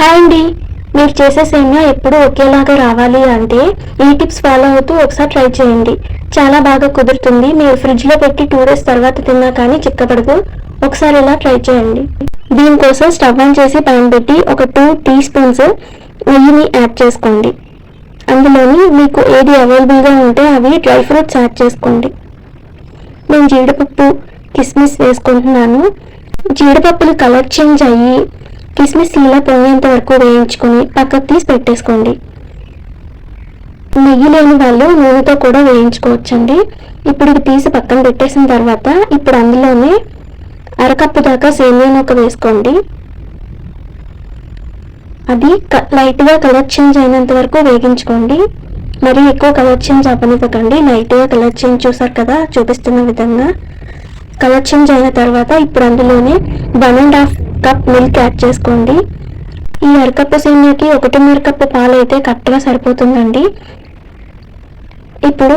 Hi అండి. మీరు చేసే సేమియా ఎప్పుడు ఒకేలాగా రావాలి అంటే ఈ టిప్స్ ఫాలో అవుతూ ఒకసారి ట్రై చేయండి. చాలా బాగా కుదురుతుంది. మీరు ఫ్రిడ్జ్లో పెట్టి టూ డేస్ తర్వాత తిన్నా కానీ చిక్కపడదు. ఒకసారి ఇలా ట్రై చేయండి. దీనికోసం స్టవ్ ఆన్ చేసి పైన పెట్టి ఒక టూ టీ స్పూన్స్ నెయ్యిని యాడ్ చేసుకోండి. అందులోని మీకు ఏది అవైలబుల్గా ఉంటే అవి డ్రై ఫ్రూట్స్ యాడ్ చేసుకోండి. నేను జీడిపప్పు కిస్మిస్ వేసుకుంటున్నాను. జీడిపప్పులు కలర్ చేంజ్ అయ్యి కిస్మిస్ ఇలా పోయేంత వరకు వేయించుకొని పక్కకు తీసి పెట్టేసుకోండి. నెయ్యి లేని వాళ్ళు నూనెతో కూడా వేయించుకోవచ్చండి. ఇప్పుడు ఇది తీసి పక్కన పెట్టేసిన తర్వాత ఇప్పుడు అందులోనే అరకప్పు దాకా సేమియా నూక వేసుకోండి. అది లైట్గా కలర్ చేంజ్ అయినంత వరకు వేగించుకోండి. మరి ఎక్కువ కలర్ చేంజ్ అవ్వనివ్వకండి. లైట్గా కలర్ చేంజ్ చూసారు కదా చూపిస్తున్న విధంగా. కలర్ చేంజ్ అయిన తర్వాత ఇప్పుడు అందులోనే one and half cup milk add చేసుకోండి. ఈ అరకప్పు సేమియాకి ఒకటిన్నర కప్పు పాలు అయితే కరెక్ట్గా సరిపోతుందండి. ఇప్పుడు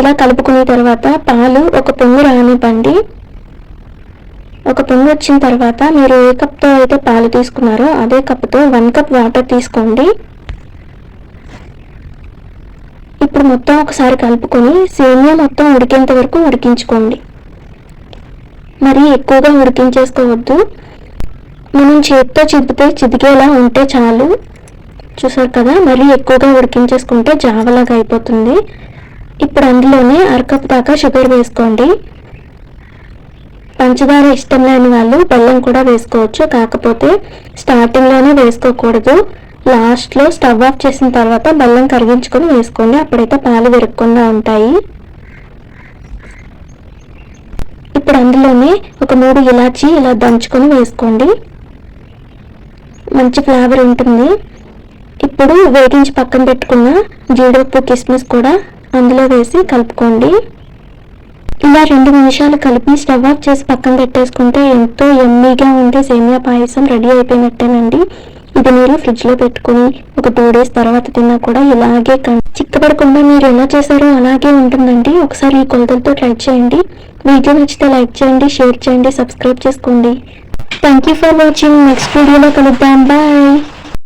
ఇలా కలుపుకున్న తర్వాత పాలు ఒక పొంగు రానివ్వండి. ఒక పొంగు వచ్చిన తర్వాత మీరు ఏ కప్తో అయితే పాలు తీసుకున్నారో అదే కప్తో వన్ కప్ వాటర్ తీసుకోండి. ఇప్పుడు మొత్తం ఒకసారి కలుపుకొని సేమియా మొత్తం ఉడికేంత వరకు ఉడికించుకోండి. మరి ఎక్కువగా ఉడికించేసుకోవద్దు. మనం చేతితో చిదిపితే చిదికేలా ఉంటే చాలు. చూసారు కదా మరీ ఎక్కువగా ఉడికించేసుకుంటే జావలాగా అయిపోతుంది. ఇప్పుడు అందులోనే అరకప్పు దాకా షుగర్ వేసుకోండి. పంచదార ఇష్టం లేని వాళ్ళు బెల్లం కూడా వేసుకోవచ్చు. కాకపోతే స్టార్టింగ్లోనే వేసుకోకూడదు. లాస్ట్లో స్టవ్ ఆఫ్ చేసిన తర్వాత బెల్లం కరిగించుకొని వేసుకోండి. అప్పుడైతే పాలు విరగకుండా ఉంటాయి. ఇప్పుడు అందులోనే ఒక మూడు ఇలాచి ఇలా దంచుకొని వేసుకోండి. మంచి ఫ్లేవర్ ఉంటుంది. ఇప్పుడు వేగించి పక్కన పెట్టుకున్న జీడిపప్పు కిస్మిస్ కూడా అందులో వేసి కలుపుకోండి. ఇలా రెండు నిమిషాలు కలిపి స్టవ్ ఆఫ్ చేసి పక్కన పెట్టేసుకుంటే ఎంతో ఎమ్మీగా ఉండే సేమియా పాయసం రెడీ అయిపోయినట్టేనండి. ఇది మీరు ఫ్రిడ్జ్లో పెట్టుకుని ఒక టూ డేస్ తర్వాత తిన్నా కూడా ఇలాగే చిక్కబడకుండా చిక్కపడకుండా మీరు ఎలా చేశారో అలాగే ఉంటుందండి. ఒకసారి ఈ కొలతలతో ట్రై చేయండి. వీడియో నచ్చితే లైక్ చేయండి షేర్ చేయండి సబ్స్క్రైబ్ చేసుకోండి. Thank you for watching. Next video na kalitan. Bye!